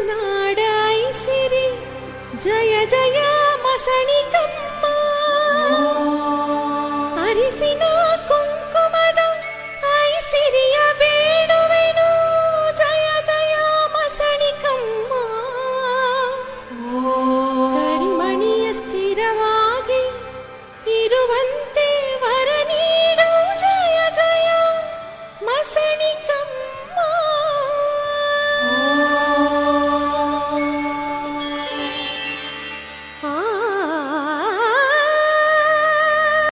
కరుణాడాయి సిరి. జయ జయ